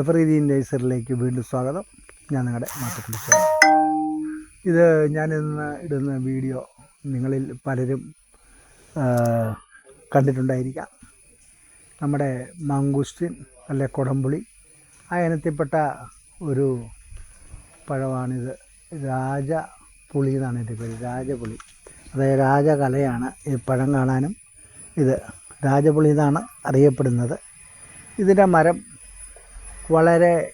എവറിദീൻ ലേസറിലേക്ക് വീണ്ടും സ്വാഗതം. ഞാൻ നിങ്ങളുടെ മാത്തക്കുളിച്ച ഇത് ഞാനിന്ന് ഇടുന്ന വീഡിയോ നിങ്ങളിൽ പലരും കണ്ടിട്ടുണ്ടായിരിക്കാം. നമ്മുടെ മാങ്കൂസ്റ്റിൻ അല്ലെ കൊടംപുളി ആ ഇനത്തിൽപ്പെട്ട ഒരു പഴമാണിത്. രാജ പുളി എന്നാണ് എന്റെ പേര് രാജപുളി അതായത് രാജകലയാണ് ഈ പഴം കാണാനും ഇത് രാജപുളി എന്നാണ് അറിയപ്പെടുന്നത്. ഇതിന്റെ മരം വളരെ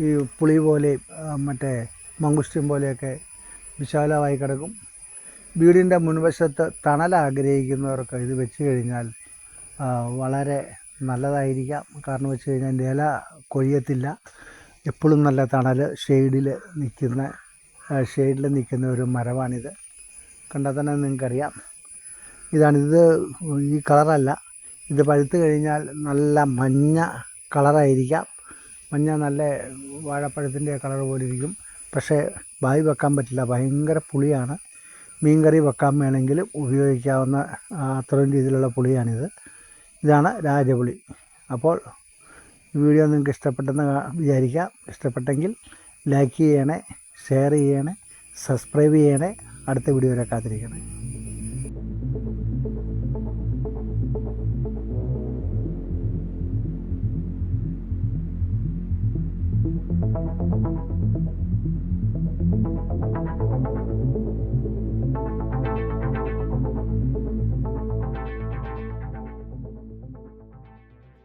ഈ പുളി പോലെയും മറ്റേ മങ്കുഷ്ട്യം പോലെയൊക്കെ വിശാലമായി കിടക്കും. വീടിന്റെ മുൻവശത്ത് തണൽ ആഗ്രഹിക്കുന്നവർക്ക് ഇത് വെച്ച് കഴിഞ്ഞാൽ വളരെ നല്ലതായിരിക്കാം. കാരണം വെച്ച് കഴിഞ്ഞാൽ ഇല കൊഴിയത്തില്ല. എപ്പോഴും നല്ല തണൽ ഷെയ്ഡിൽ നിൽക്കുന്ന ഷെയ്ഡിൽ നിൽക്കുന്ന ഒരു മരമാണിത്. കണ്ടാൽ തന്നെ നിങ്ങൾക്കറിയാം. ഇതാണിത് ഈ കളറല്ല. ഇത് പഴുത്ത് കഴിഞ്ഞാൽ നല്ല മഞ്ഞ കളറായിരിക്കാം. മഞ്ഞ നല്ല വാഴപ്പഴത്തിന്റെ കളർ പോലെ ഇരിക്കും പക്ഷേ വായി വെക്കാൻ പറ്റില്ല. ഭയങ്കര പുളിയാണ്. മീൻകറി വെക്കാൻ വേണമെങ്കിലും ഉപയോഗിക്കാവുന്ന അത്രയും രീതിയിലുള്ള പുളിയാണിത്. ഇതാണ് രാജപുളി. അപ്പോൾ ഈ വീഡിയോ നിങ്ങൾക്ക് ഇഷ്ടപ്പെട്ടെന്ന് വിചാരിക്കാം. ഇഷ്ടപ്പെട്ടെങ്കിൽ ലൈക്ക് ചെയ്യണേ ഷെയർ ചെയ്യണേ സബ്സ്ക്രൈബ് ചെയ്യണേ. അടുത്ത വീഡിയോ വരെ കാത്തിരിക്കണേ.